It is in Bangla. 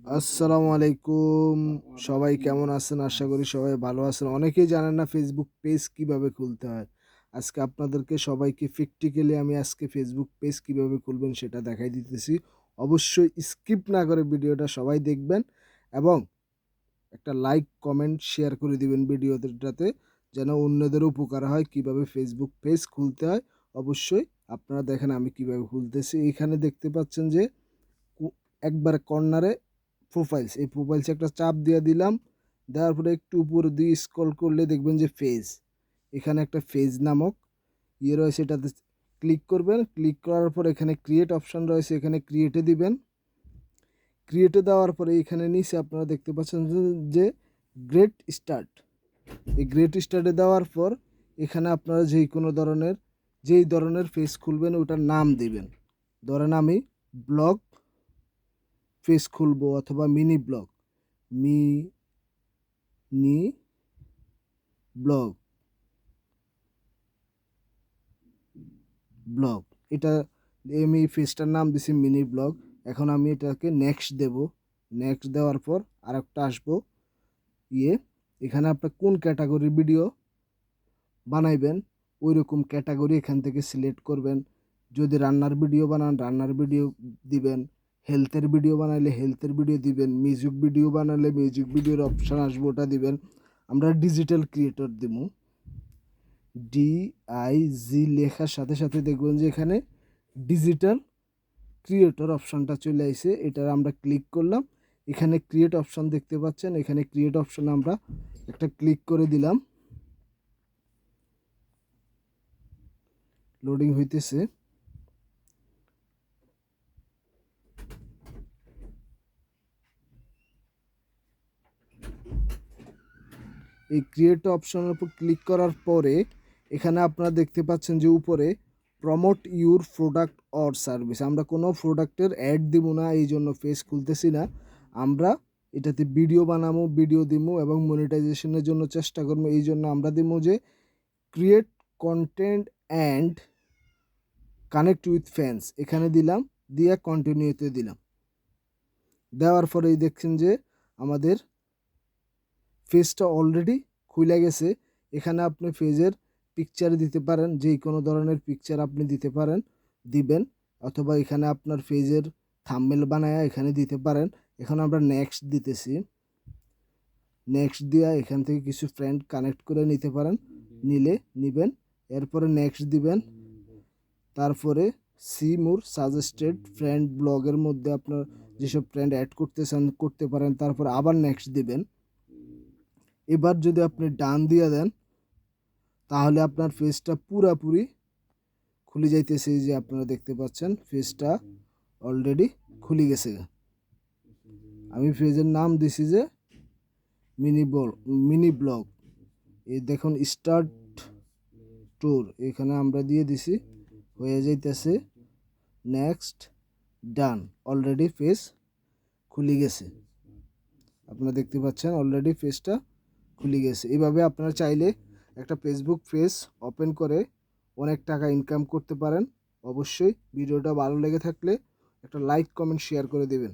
আসসালামু আলাইকুম। সবাই কেমন আছেন? আশা করি সবাই ভালো আছেন। অনেকেই জানেন না ফেসবুক পেজ কীভাবে খুলতে হয়। আজকে আপনাদেরকে সবাইকে প্র্যাকটিক্যালি আমি আজকে ফেসবুক পেজ কীভাবে খুলবেন সেটা দেখাই দিতেছি। অবশ্যই স্কিপ না করে ভিডিওটা সবাই দেখবেন এবং একটা লাইক কমেন্ট শেয়ার করে দিবেন ভিডিওটাতে যেন অন্যদের উপকার হয় কীভাবে ফেসবুক পেজ খুলতে হয়। অবশ্যই আপনারা দেখেন আমি কীভাবে খুলতেছি। এখানে দেখতে পাচ্ছেন যে একবার কর্নারে প্রোফাইলস এই প্রোফাইলসে একটা চাপ দিয়ে দিলাম। দেওয়ার পরে একটু উপর দিয়ে স্ক্রল করলে দেখবেন যে ফেজ এখানে একটা ফেজ নামক ইয়ে রয়েছে, এটাতে ক্লিক করবেন। ক্লিক করার পর এখানে ক্রিয়েট অপশান রয়েছে, এখানে ক্রিয়েটে দিবেন। ক্রিয়েটে দেওয়ার পরে এখানে নিচে আপনারা দেখতে পাচ্ছেন যে- গ্রেট স্টার্ট এই গ্রেট স্টার্টে দেওয়ার পর এখানে আপনারা যেই কোনো ধরনের, যেই ধরনের ফেস খুলবেন, ওটার নাম দিবেন। ধরেন আমি ব্লগ ফেস খুলবো অথবা mini blog mini blog blog এটা আমি ফেসটার নাম দিছি মিনি ব্লগ এখন আমি এটাকে নেক্সট দেব। নেক্সট দেওয়ার পর আরেকটা আসব। ইয়ে এখানে আপনার কোন ক্যাটাগরির ভিডিও বানাইবেন ওই রকম ক্যাটাগরি এখান থেকে সিলেক্ট করবেন। যদি রান্নার ভিডিও বানান, রান্নার ভিডিও দিবেন। হেলথের ভিডিও বানাইলে হেলথের ভিডিও দিবেন মিউজিক ভিডিও বানালে মিউজিক ভিডিওর অপশান আসবে, ওটা দিবেন। আমরা ডিজিটাল ক্রিয়েটর দিব ডি আই জি লেখার সাথে সাথে দেখবেন যে এখানে ডিজিটাল ক্রিয়েটর অপশানটা চলে আসে এটার আমরা ক্লিক করলাম। এখানে ক্রিয়েট অপশান দেখতে পাচ্ছেন, এখানে ক্রিয়েট অপশান আমরা একটা ক্লিক করে দিলাম। লোডিং হইতেছে। এই ক্রিয়েট অপশনের উপর ক্লিক করার পরে, এখানে আপনারা দেখতে পাচ্ছেন যে উপরে promote your product or service আমরা কোনো প্রোডাক্টের অ্যাড দিব না, এই জন্য ফেস খুলতেছি না। আমরা এটাতে ভিডিও বানাবো ভিডিও দিব এবং মনিটাইজেশনের জন্য চেষ্টা করব এই জন্য আমরা দিব যে create content and connect with fans এখানে দিলাম, দিয়ে কন্টিনিউতে দিলাম। দেওয়ার পরেই দেখছেন যে আমাদের ফেজটা অলরেডি খুলে গেছে। এখানে আপনি ফেজের পিকচার দিতে পারেন, যে কোনো ধরনের পিকচার আপনি দিতে পারেন, দিবেন। অথবা এখানে আপনার ফেজের থাম্বেল বানায়া এখানে দিতে পারেন। এখন আমরা নেক্সট দিতেছি। নেক্সট দিয়া এখান থেকে কিছু ফ্রেন্ড কানেক্ট করে নিতে পারেন। নিলে নিবেন। এরপরে নেক্সট দিবেন। তারপরে সি মোর সাজেস্টেড ফ্রেন্ড ব্লগের মধ্যে আপনার যেসব ফ্রেন্ড অ্যাড করতে চান করতে পারেন, তারপর আবার নেক্সট দিবেন। এবার যদি আপনি ডান দিয়ে দেন, তাহলে আপনার ফেসটা পুরাপুরি খুলে যাইতেছে যে আপনারা দেখতে পাচ্ছেন ফেসটা অলরেডি খুলে গেছে। আমি ফেজের নাম দিছি যে মিনি বল মিনি ব্লগ এই দেখুন স্টার্ট ট্যুর এখানে আমরা দিয়ে দিছি, হয়ে যাইতেছে নেক্সট ডান অলরেডি ফেস খুলে গেছে। আপনারা দেখতে পাচ্ছেন অলরেডি ফেসটা খুলে গেছে। এভাবে আপনারা চাইলে একটা ফেসবুক পেজ ওপেন করে অনেক টাকা ইনকাম করতে পারেন। অবশ্যই ভিডিওটা ভালো লেগে থাকলে একটা লাইক কমেন্ট শেয়ার করে দেবেন।